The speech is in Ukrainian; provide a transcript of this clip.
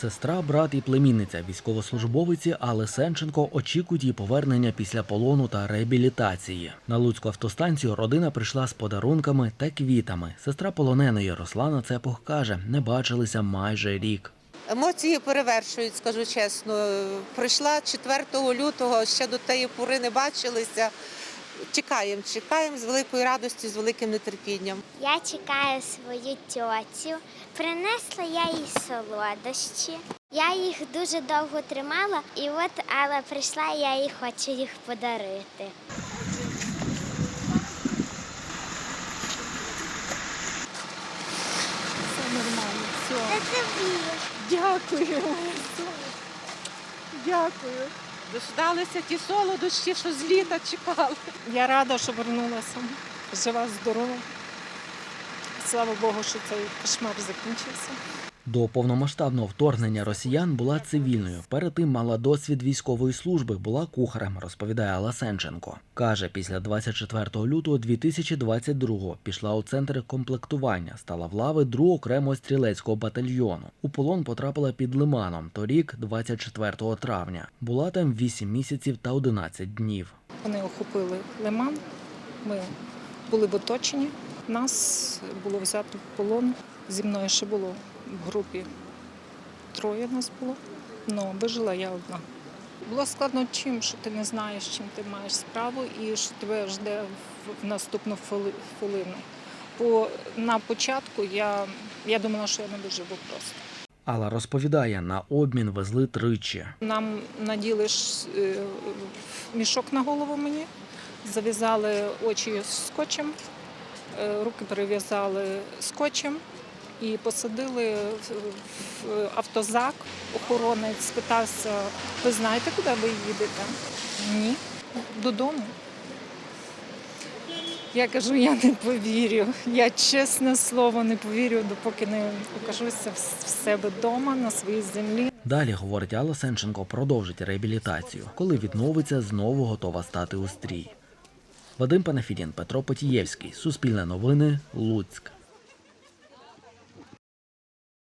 Сестра, брат і племінниця військовослужбовиці Алли Сенченко очікують її повернення після полону та реабілітації. На Луцьку автостанцію родина прийшла з подарунками та квітами. Сестра полоненої Руслана Цепух каже, не бачилися майже рік. Емоції перевершують, скажу чесно. Прийшла 4 лютого, ще до тієї пори не бачилися. Чекаємо, чекаємо з великою радістю, з великим нетерпінням. Я чекаю свою тьотю. Принесла я їй солодощі. Я їх дуже довго тримала, і от Алла прийшла, і я їй хочу їх подарити. Все нормально, все. Це тобі. Дякую. Дякую. Дождалися ті солодощі, що з літа чекали. Я рада, що вернулася. Жива, здорова. Слава Богу, що цей кошмар закінчився. До повномасштабного вторгнення росіян була цивільною. Перед тим мала досвід військової служби, була кухарем, розповідає Алла Сенченко. Каже, після 24 лютого 2022-го пішла у центр комплектування, стала в лави 2 окремого стрілецького батальйону. У полон потрапила під Лиманом торік, 24 травня. Була там 8 місяців та 11 днів. Вони охопили лиман. Ми були в оточенні. Нас було взято в полон. Зі мною ще було в групі троє нас було. Ну, вижила я одна. Було складно чим, що ти не знаєш, чим ти маєш справу і що тебе жде в- наступну хвилину. Бо на початку я, я думала, що я не виживу просто. Алла розповідає, на обмін везли тричі. Нам наділи е, мішок на голову мені, зав'язали очі скотчем, руки перев'язали скотчем і посадили в автозак. Охоронець спитався, ви знаєте, куди ви їдете? Ні, додому. Я кажу, я не повірю. Я чесне слово не повірю, допоки не покажуся в в себе вдома на своїй землі. Далі, говорить Алла Сенченко, продовжить реабілітацію. Коли відновиться, знову готова стати у стрій. Вадим Панафідін, Петро Потієвський. Суспільне новини. Луцьк.